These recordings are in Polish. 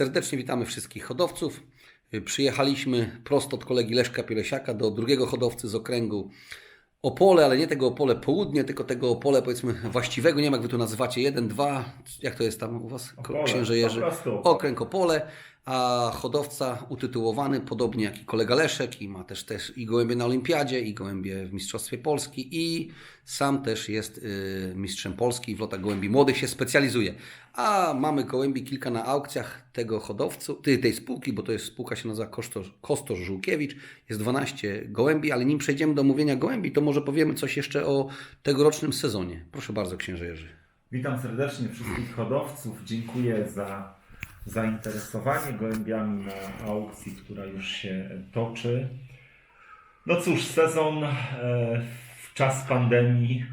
Serdecznie witamy wszystkich hodowców. Przyjechaliśmy prosto od kolegi Leszka Pielesiaka do drugiego hodowcy z okręgu Opole, ale nie tego Opole południe, tylko tego Opole powiedzmy właściwego, nie wiem jak Wy to nazywacie, jeden, dwa, jak to jest tam u Was, Opole, księże Jerzy? Okręg Opole, a hodowca utytułowany, podobnie jak i kolega Leszek, i ma też, też i gołębie na Olimpiadzie, i gołębie w Mistrzostwie Polski, i sam też jest y, mistrzem Polski, w lotach gołębi młodych się specjalizuje. A mamy gołębi kilka na aukcjach tego hodowcu, ty, tej spółki, bo to jest spółka się nazywa Kostosz, Kostosz Żółkiewicz, jest 12 gołębi, ale nim przejdziemy do mówienia gołębi, to może powiemy coś jeszcze o tegorocznym sezonie. Proszę bardzo, księże Jerzy. Witam serdecznie wszystkich hodowców. Dziękuję za zainteresowanie gołębiami na aukcji, która już się toczy. No cóż, sezon e, w czas pandemii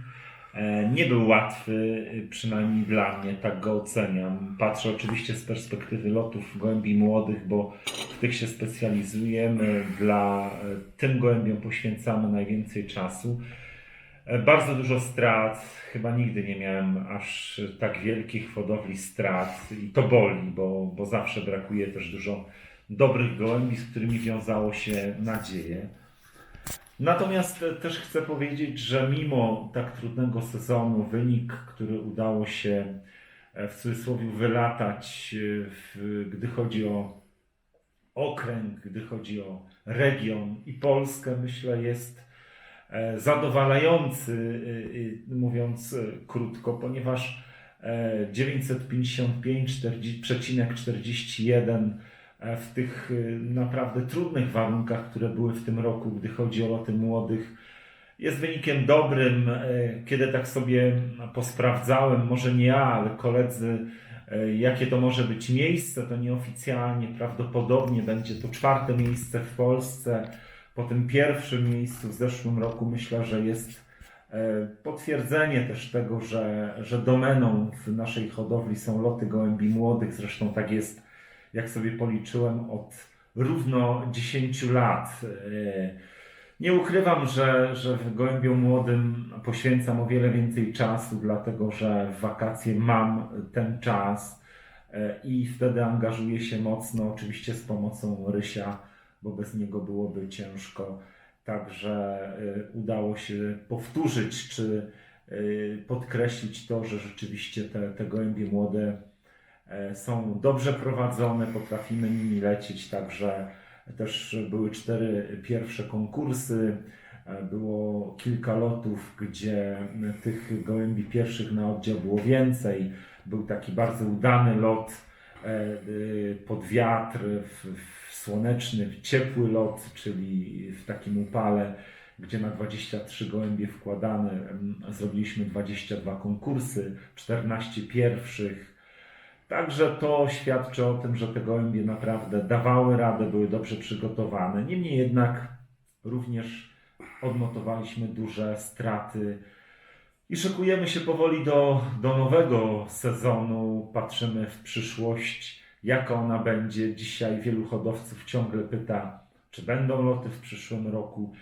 e, nie był łatwy, e, przynajmniej dla mnie, tak go oceniam. Patrzę oczywiście z perspektywy lotów gołębi młodych, bo w tych się specjalizujemy. Dla tym gołębiom poświęcamy najwięcej czasu. E, Bardzo dużo strat. Chyba nigdy nie miałem aż tak wielkich hodowli strat i to boli, bo, bo zawsze brakuje też dużo dobrych gołębi, z którymi wiązało się nadzieję. Natomiast też chcę powiedzieć, że mimo tak trudnego sezonu, wynik, który udało się e, w cudzysłowie wylatać, e, w, gdy chodzi o okręg, gdy chodzi o region i Polskę, myślę, jest zadowalający, e, e, mówiąc e, krótko, ponieważ e, 955,41 e, w tych e, naprawdę trudnych warunkach, które były w tym roku, gdy chodzi o loty młodych, jest wynikiem dobrym. E, Kiedy tak sobie posprawdzałem, może nie ja, ale koledzy, e, jakie to może być miejsce, to nieoficjalnie prawdopodobnie będzie to czwarte miejsce w Polsce. Po tym pierwszym miejscu w zeszłym roku myślę, że jest e, potwierdzenie też tego, że, że domeną w naszej hodowli są loty gołębi młodych. Zresztą tak jest, jak sobie policzyłem, od równo 10 lat. E, Nie ukrywam, że, że w gołębiu młodym poświęcam o wiele więcej czasu, dlatego że w wakacje mam ten czas e, i wtedy angażuję się mocno, oczywiście z pomocą Rysia, bo bez niego byłoby ciężko. Także e, udało się powtórzyć czy e, podkreślić to, że rzeczywiście te, te gołębie młode e, są dobrze prowadzone, potrafimy nimi lecieć, także też były cztery pierwsze konkursy, e, było kilka lotów, gdzie tych gołębi pierwszych na oddział było więcej. Był taki bardzo udany lot e, y, pod wiatr, w słoneczny, w ciepły lot, czyli w takim upale, gdzie na 23 gołębie wkładane zrobiliśmy 22 konkursy, 14 pierwszych. Także to świadczy o tym, że te gołębie naprawdę dawały radę, były dobrze przygotowane. Niemniej jednak również odnotowaliśmy duże straty i szykujemy się powoli do, do nowego sezonu. Patrzymy w przyszłość, jaka ona będzie. Dzisiaj wielu hodowców ciągle pyta, czy będą loty w przyszłym roku.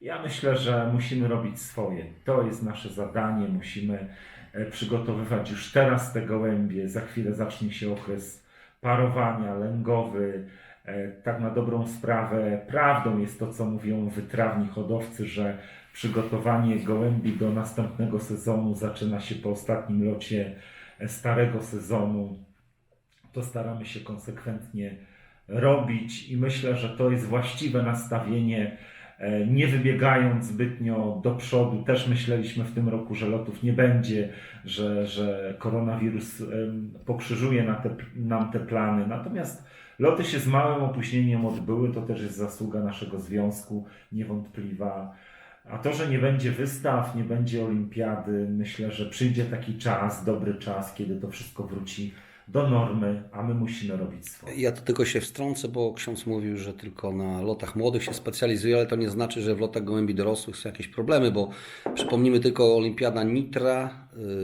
Ja myślę, że musimy robić swoje. To jest nasze zadanie. Musimy e, przygotowywać już teraz te gołębie. Za chwilę zacznie się okres parowania, lęgowy. E, Tak na dobrą sprawę, prawdą jest to, co mówią wytrawni hodowcy, że przygotowanie gołębi do następnego sezonu zaczyna się po ostatnim locie e, starego sezonu. To staramy się konsekwentnie robić i myślę, że to jest właściwe nastawienie e, nie wybiegając zbytnio do przodu. Też myśleliśmy w tym roku, że lotów nie będzie, że, że koronawirus pokrzyżuje na te, nam te plany. Natomiast loty się z małym opóźnieniem odbyły, to też jest zasługa naszego związku, niewątpliwa. A to, że nie będzie wystaw, nie będzie olimpiady, myślę, że przyjdzie taki czas, dobry czas, kiedy to wszystko wróci do normy, a my musimy robić swoje. Ja to tylko się wstrącę, bo ksiądz mówił, że tylko na lotach młodych się specjalizuje, ale to nie znaczy, że w lotach gołębi dorosłych są jakieś problemy, bo przypomnijmy tylko Olimpiada Nitra,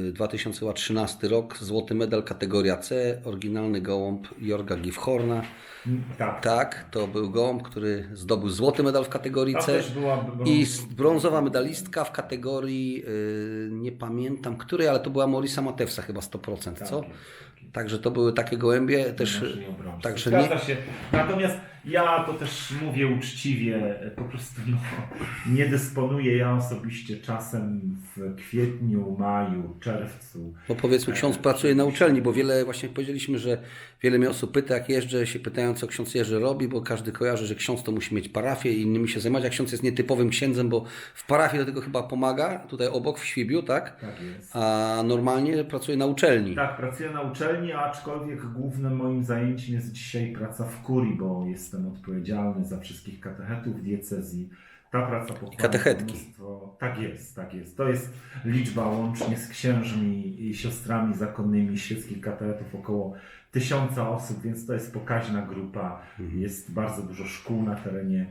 y, 2013 rok, złoty medal kategoria C, oryginalny gołąb Jorga Gifhorna. Tak. Tak, to był gołąb, który zdobył złoty medal w kategorii C. I brązowa medalistka w kategorii, y, nie pamiętam której, ale to była Morisa Matewsa chyba 100%, Tak co? Także to były takie gołębie też. Także nie. Natomiast ja to też mówię uczciwie, po prostu no, nie dysponuję ja osobiście czasem w kwietniu, maju, czerwcu. bo powiedzmy, ksiądz pracuje na uczelni, bo wiele właśnie powiedzieliśmy, że wiele mnie osób pyta, jak jeżdżę, się pytają, co ksiądz jeżdżę robi, bo każdy kojarzy, że ksiądz to musi mieć parafię i innymi się zajmować, a ksiądz jest nietypowym księdzem, bo w parafii do tego chyba pomaga, tutaj obok w Świbiu, tak? Tak jest. A normalnie pracuje na uczelni. Tak, pracuję na uczelni, aczkolwiek głównym moim zajęciem jest dzisiaj praca w kurii, bo jestem odpowiedzialny za wszystkich katechetów diecezji. Ta praca pochłania katechetki. mnóstwo... Tak jest, tak jest. To jest liczba łącznie z księżmi i siostrami zakonnymi świeckich katechetów około tysiąca osób, więc to jest pokaźna grupa. Jest bardzo dużo szkół na terenie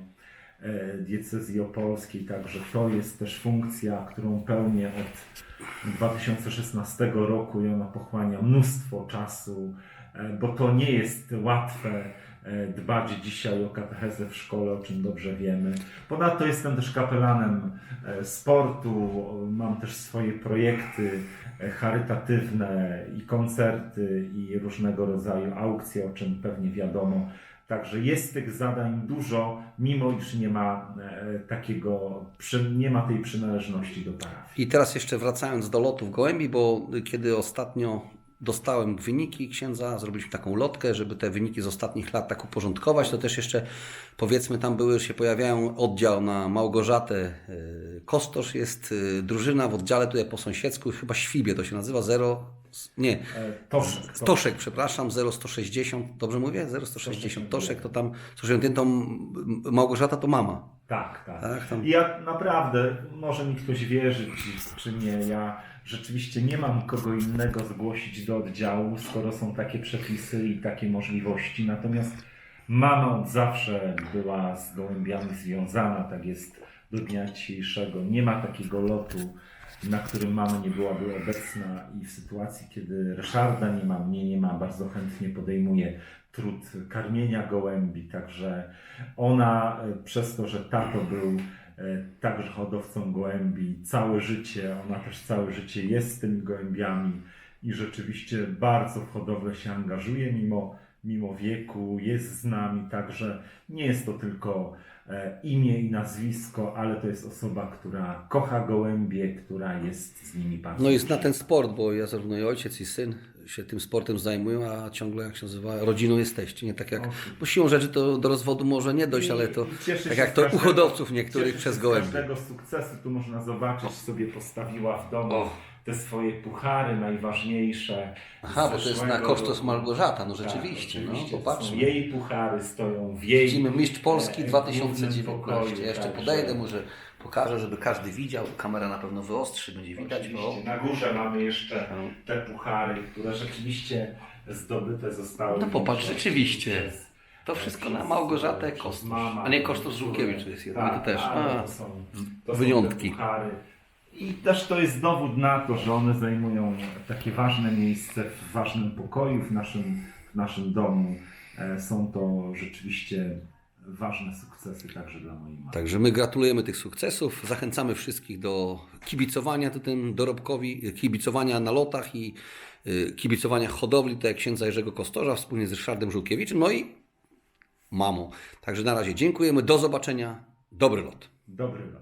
e, diecezji opolskiej, także to jest też funkcja, którą pełnię od 2016 roku i ona pochłania mnóstwo czasu, e, bo to nie jest łatwe dbać dzisiaj o katechezę w szkole, o czym dobrze wiemy. Ponadto jestem też kapelanem e, sportu, mam też swoje projekty e, charytatywne i koncerty i różnego rodzaju aukcje, o czym pewnie wiadomo. Także jest tych zadań dużo, mimo iż nie ma e, takiego, nie ma tej przynależności do parafii. I teraz jeszcze wracając do lotów gołębi, bo kiedy ostatnio dostałem wyniki księdza, zrobiliśmy taką lotkę, żeby te wyniki z ostatnich lat tak uporządkować, to też jeszcze powiedzmy tam były, się pojawiają oddział na Małgorzatę y, Kostosz, jest y, drużyna w oddziale tutaj po sąsiedzku, chyba Świbie to się nazywa, 0, nie, E, Toszek, Toszek. Toszek, przepraszam, 0160, dobrze mówię? 0160 Toszek, to tam, słyszałem, tą Małgorzata to mama. Tak, tak. Tak, tam. I ja naprawdę, może mi ktoś wierzyć czy nie, ja rzeczywiście nie mam kogo innego zgłosić do oddziału, skoro są takie przepisy i takie możliwości. Natomiast mama od zawsze była z gołębiami związana, tak jest do dnia dzisiejszego. Nie ma takiego lotu, na którym mama nie byłaby obecna i w sytuacji, kiedy Ryszarda nie ma, mnie nie ma, bardzo chętnie podejmuje trud karmienia gołębi, także ona e, przez to, że tato był także hodowcą gołębi całe życie, ona też całe życie jest z tymi gołębiami i rzeczywiście bardzo w hodowlę się angażuje mimo, mimo wieku, jest z nami, także nie jest to tylko e, imię i nazwisko, ale to jest osoba, która kocha gołębie, która jest z nimi bardzo No jest na ten sport, bo ja zarówno i ojciec i syn się tym sportem zajmują, a ciągle jak się nazywa, rodziną jesteście. Nie tak jak, bo siłą rzeczy to do rozwodu może nie dojść, ale to I tak jak z to u hodowców niektórych przez z gołębi. każdego sukcesu tu można zobaczyć, sobie postawiła w domu O. te swoje puchary najważniejsze. Aha, bo to jest na kosztos roku. Malgorzata, no Tak, rzeczywiście, no oczywiście. popatrzmy. Są jej puchary stoją w jej Widzimy mistrz Polski e, 2019. głównym pokoju, Ja jeszcze także- podejdę, może pokażę, żeby każdy widział. Kamera na pewno wyostrzy, będzie widać. Oczywiście. Na górze mamy jeszcze No. te puchary, które rzeczywiście zdobyte zostały. No popatrz, rzeczywiście. To wszystko na przez- Małgorzatę Kostos. A nie Kostos Żółkiewicz jest jeden, tak, to też. A, to są, to są wyjątki. puchary. I też to jest dowód na to, że one zajmują takie ważne miejsce w ważnym pokoju w naszym, w naszym domu. E, Są to rzeczywiście ważne sukcesy także dla mojej mamy. Także my gratulujemy tych sukcesów. Zachęcamy wszystkich do kibicowania tu tym dorobkowi, kibicowania na lotach i y, kibicowania hodowli, tak jak księdza Jerzego Kostorza wspólnie z Ryszardem Żółkiewiczem, no i mamą. Także na razie dziękujemy, do zobaczenia, dobry lot. Dobry lot.